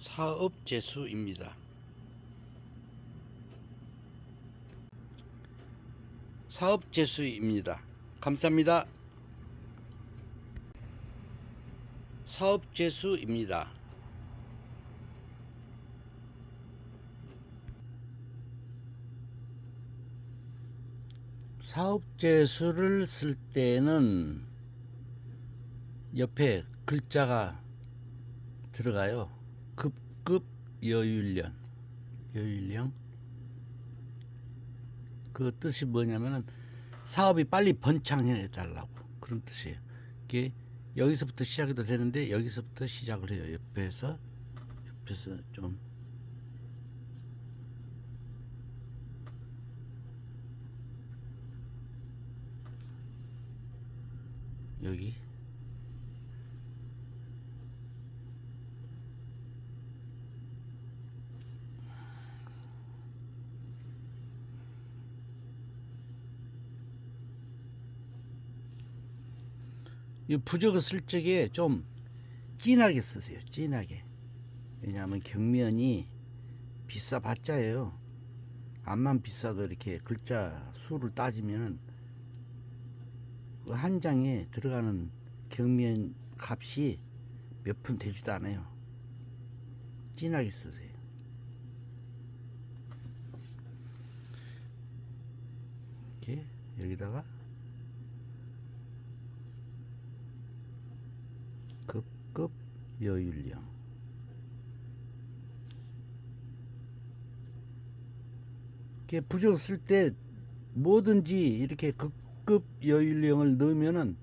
사업재수입니다. 사업재수입니다. 감사합니다. 사업재수입니다. 사업재수를 쓸 때는 옆에 글자가 들어가요. 급급 여율령. 여율령. 그 뜻이 뭐냐면은 사업이 빨리 번창해 달라고 그런 뜻이에요. 이게 여기서부터 시작해도 되는데 여기서부터 시작을 해요. 옆에서 옆에서 좀 여기 이 부적을 쓸 적에 좀 진하게 쓰세요. 진하게. 왜냐하면 경면이 비싸봤자예요. 암만 비싸도 이렇게 글자 수를 따지면은 그 한 장에 들어가는 경면 값이 몇 푼 되지도 않아요. 진하게 쓰세요. 이렇게 여기다가 급급 여율령 이렇게 부적 쓸때 뭐든지 이렇게 급급 여율령을 넣으면은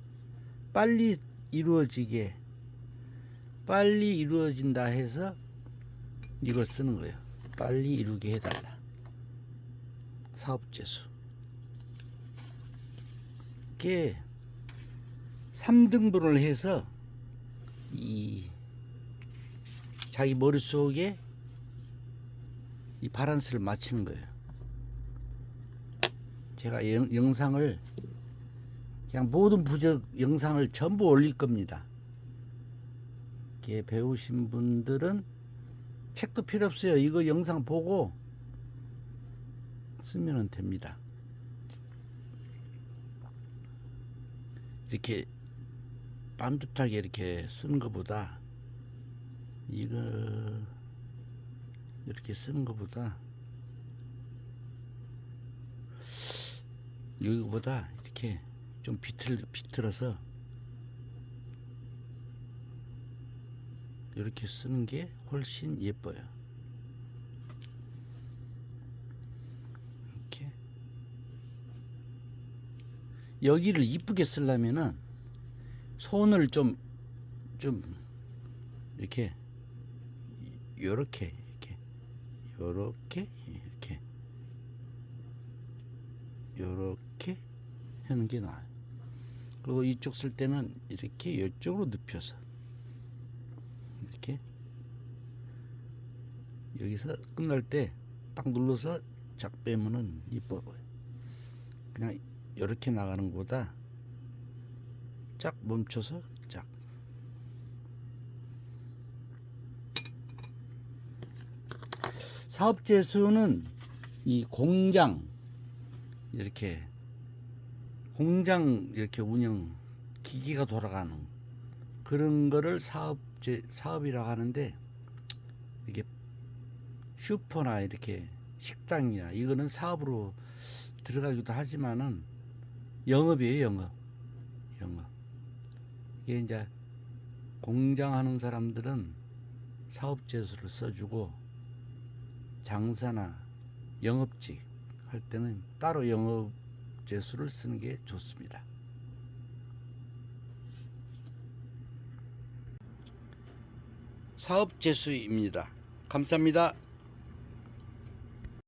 빨리 이루어지게 빨리 이루어진다 해서 이걸 쓰는 거예요. 빨리 이루게 해달라. 사업재수. 이게 3등분을 해서 이 자기 머릿속에 이 바란스를 맞추는 거예요. 제가 영, 영상을 그냥 모든 부적 영상을 전부 올릴 겁니다. 이렇게 배우신 분들은 책도 필요 없어요. 이거 영상 보고 쓰면 됩니다. 이렇게 반듯하게 이렇게 쓰는 것보다 이거 이렇게 쓰는 것보다 여기보다 이렇게 좀 비틀 비틀어서 이렇게 쓰는 게 훨씬 예뻐요. 여기를 이쁘게 쓰려면은 손을 좀, 좀, 이렇게, 요렇게, 이렇게, 요렇게, 이렇게, 요렇게 하는 게 나아요. 그리고 이쪽 쓸 때는 이렇게 이쪽으로 눕혀서, 이렇게, 여기서 끝날 때 딱 눌러서 작 빼면은 이뻐 보여. 그냥 이렇게 나가는 것보다 짝 멈춰서 짝. 사업재수는 이 공장 이렇게 공장 이렇게 운영 기기가 돌아가는 그런 거를 사업재 사업이라고 하는데 이게 슈퍼나 이렇게 식당이나 이거는 사업으로 들어가기도 하지만은 영업이에요 영업 영업 이게 이제 공장하는 사람들은 사업재수를 써주고 장사나 영업직 할 때는 따로 영업재수를 쓰는 게 좋습니다. 사업재수입니다. 감사합니다.